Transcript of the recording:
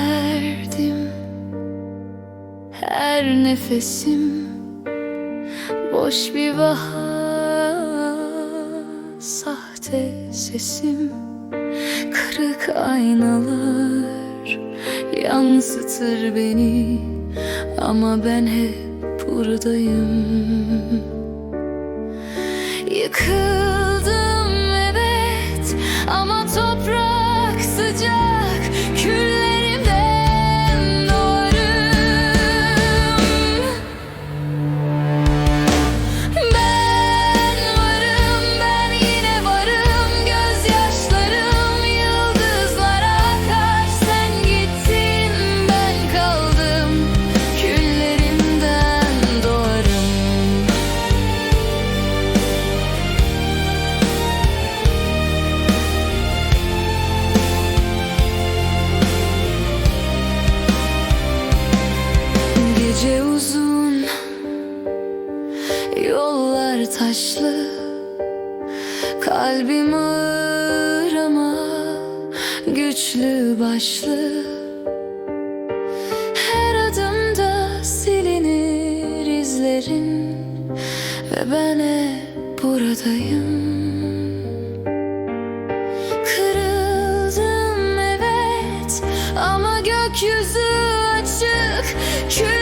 verdim. Her nefesim Boş bir vaha Sahte sesim. Kırık aynalar Yansıtır beni Ama ben hep buradayım. Yıkıl Dağlar taşlı Kalbim ağır ama Güçlü başlı. Her adımda silinir izlerin Ve ben hep buradayım. Kırıldım evet Ama gökyüzü açık. Kül